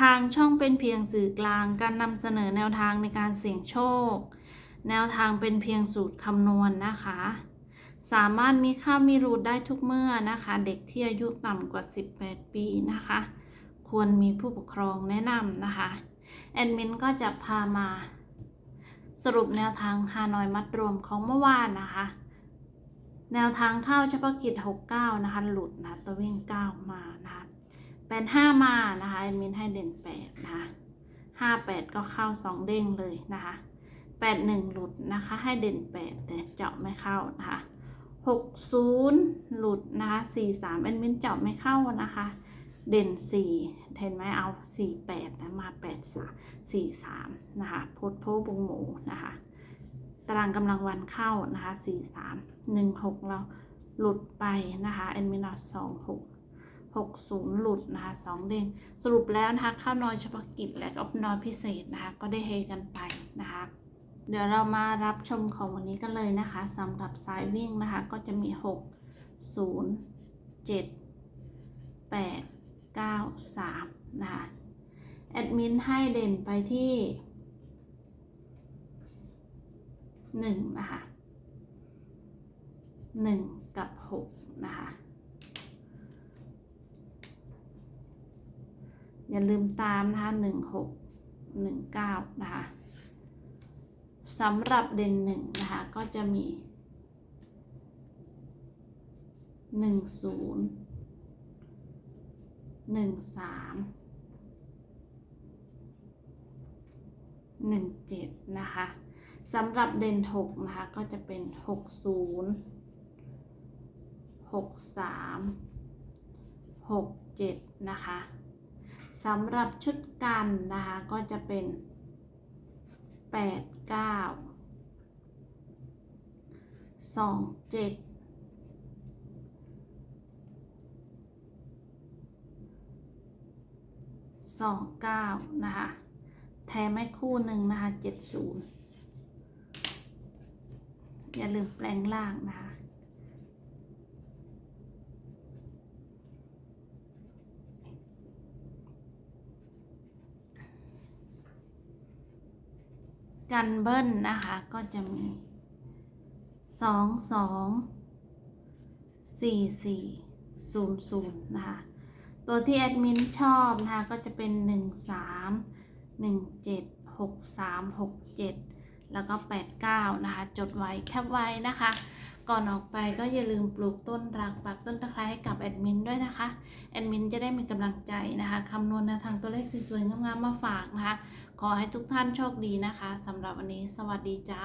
ทางช่องเป็นเพียงสื่อกลางการนำเสนอแนวทางในการเสี่ยงโชค แนวทางเป็นเพียงสูตรคำนวณนนะคะ สามารถมีค่ามีรูดได้ทุกเมื่อนะคะ เด็กที่อายุต่ำกว่า 18 ปีนะคะ ควรมีผู้ปกครองแนะนำนะคะ แอดมินก็จะพามาสรุปแนวทางฮานอยมัดรวมของเมื่อวานนะคะ แนวทางเข้าเฉพาะกิจ 69 นะคะ หลุดนะตัววิ่ง 9 มานะคะ แปดห้ามานะคะแอดมินให้เด่น8นะคะ58ก็เข้า2เด้งเลยนะคะ81หนึ่งหลุดนะคะให้เด่น8แต่เจาะไม่เข้านะคะ60หลุดนะคะ43แอดมินเจาะไม่เข้านะคะเด่น4เห็นไหมเอา48นะมา83 43นะคะโพดโพบุงหมูนะคะตารางกำลังวันเข้านะคะ43 16เราหลุดไปนะคะแอดมินเอา26 60 หลุดนะคะ2เด้งสรุปแล้วนะคะข้าวนอยเฉพาะกิจและก็นอยพิเศษนะคะก็ได้เฮกันไปนะคะเดี๋ยวเรามารับชมของวันนี้กันเลยนะคะสำหรับสายวิ่งนะคะก็จะมี 6 0 7 8 9 3นะคะแอดมินให้เด่นไปที่ 1 นะคะ 1 กับ 6 นะคะ อย่าลืมตามนะคะ16 19นะคะสำหรับเด่นหนึ่งนะคะ ก็จะมีหนึ่งศูนย์หนึ่งสามหนึ่งเจ็ดนะคะสำหรับเด่นหกนะคะ ก็จะเป็นหกศูนย์หกสามหกเจ็ดนะคะ สำหรับชุดกันนะคะ ก็จะเป็นแปดเก้าสองเจ็ดสองเก้านะคะ แถมให้คู่หนึ่งนะคะเจ็ดศูนย์อย่าลืมแปลงล่างนะคะ กันเบิ้ลนะคะ ก็จะมีสองสองสี่สี่ศูนย์ศูนย์นะคะตัวที่แอดมินชอบนะคะก็จะเป็นหนึ่งสามหนึ่งเจ็ดหกสามหกเจ็ด แล้วก็แปดเก้านะคะ จดไว้แคปไว้นะคะ ก่อนออกไปก็อย่าลืมปลูกต้นรักปักต้นตะไคร้ให้กับแอดมินด้วยนะคะ แอดมินจะได้มีกำลังใจนะคะคำนวณแนวทางตัวเลขสวยๆงามๆมาฝากนะคะ ขอให้ทุกท่านโชคดีนะคะสำหรับวันนี้สวัสดีจ้า